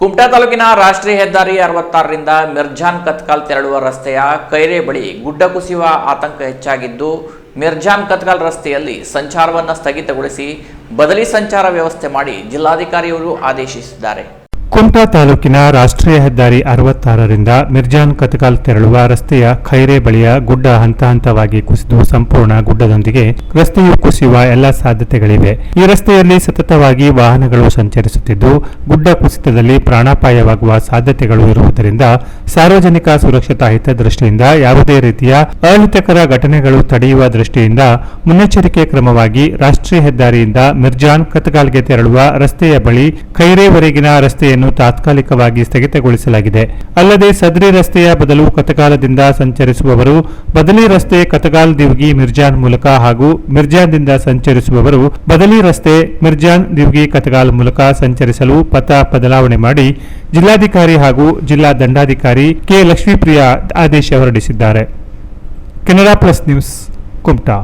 ಕುಮಟಾ ತಾಲೂಕಿನ ರಾಷ್ಟ್ರೀಯ ಹೆದ್ದಾರಿ ಅರವತ್ತಾರರಿಂದ ಮಿರ್ಜಾನ್ ಕತ್ಕಾಲ್ ತೆರಳುವ ರಸ್ತೆಯ ಕೈರೆ ಬಳಿ ಗುಡ್ಡ ಕುಸಿಯುವ ಆತಂಕ ಹೆಚ್ಚಾಗಿದ್ದು, ಮಿರ್ಜಾನ್ ಕತ್ಕಾಲ್ ರಸ್ತೆಯಲ್ಲಿ ಸಂಚಾರವನ್ನು ಸ್ಥಗಿತಗೊಳಿಸಿ ಬದಲಿ ಸಂಚಾರ ವ್ಯವಸ್ಥೆ ಮಾಡಿ ಜಿಲ್ಲಾಧಿಕಾರಿಯವರು ಆದೇಶಿಸಿದ್ದಾರೆ. ಕುಮಟಾ ತಾಲೂಕಿನ ರಾಷ್ಟ್ರೀಯ ಹೆದ್ದಾರಿ ಅರವತ್ತಾರರಿಂದ ಮಿರ್ಜಾನ್ ಕತಕಾಲ್ ತೆರಳುವ ರಸ್ತೆಯ ಖೈರೆ ಬಳಿಯ ಗುಡ್ಡ ಹಂತ ಹಂತವಾಗಿ ಕುಸಿದು ಸಂಪೂರ್ಣ ಗುಡ್ಡದೊಂದಿಗೆ ರಸ್ತೆಯು ಕುಸಿಯುವ ಎಲ್ಲ ಸಾಧ್ಯತೆಗಳಿವೆ. ಈ ರಸ್ತೆಯಲ್ಲಿ ಸತತವಾಗಿ ವಾಹನಗಳು ಸಂಚರಿಸುತ್ತಿದ್ದು, ಗುಡ್ಡ ಕುಸಿತದಲ್ಲಿ ಪ್ರಾಣಾಪಾಯವಾಗುವ ಸಾಧ್ಯತೆಗಳು ಇರುವುದರಿಂದ ಸಾರ್ವಜನಿಕ ಸುರಕ್ಷತಾ ಹಿತದೃಷ್ಟಿಯಿಂದ ಯಾವುದೇ ರೀತಿಯ ಅಹಿತಕರ ಘಟನೆಗಳು ತಡೆಯುವ ದೃಷ್ಟಿಯಿಂದ ಮುನ್ನೆಚ್ಚರಿಕೆ ಕ್ರಮವಾಗಿ ರಾಷ್ಟ್ರೀಯ ಹೆದ್ದಾರಿಯಿಂದ ಮಿರ್ಜಾನ್ ಕತಕಾಲ್ಗೆ ತೆರಳುವ ರಸ್ತೆಯ ಬಳಿ ಖೈರೆವರೆಗಿನ ರಸ್ತೆಯನ್ನು ತಾತ್ಕಾಲಿಕವಾಗಿ ಸ್ಥಗಿತಗೊಳಿಸಲಾಗಿದೆ. ಅಲ್ಲದೆ ಸದ್ರಿ ರಸ್ತೆಯ ಬದಲು ಕತಕಾಲದಿಂದ ಸಂಚರಿಸುವವರು, ಬದಲಿ ರಸ್ತೆ ಕತಗಾಲ್ ದಿವ್ಗಿ ಮಿರ್ಜಾನ್ ಮೂಲಕ ಹಾಗೂ ಮಿರ್ಜಾನ್ದಿಂದ ಸಂಚರಿಸುವವರು, ಬದಲಿ ರಸ್ತೆ ಮಿರ್ಜಾನ್ ದಿವ್ಗಿ ಕತಕಾಲ ಮೂಲಕ ಸಂಚರಿಸಲು ಪಥ ಬದಲಾವಣೆ ಮಾಡಿ ಜಿಲ್ಲಾಧಿಕಾರಿ ಹಾಗೂ ಜಿಲ್ಲಾ ದಂಡಾಧಿಕಾರಿ ಕೆ ಲಕ್ಷ್ಮೀಪ್ರಿಯ ಆದೇಶ ಹೊರಡಿಸಿದ್ದಾರೆ. Canara plus news, Kumta.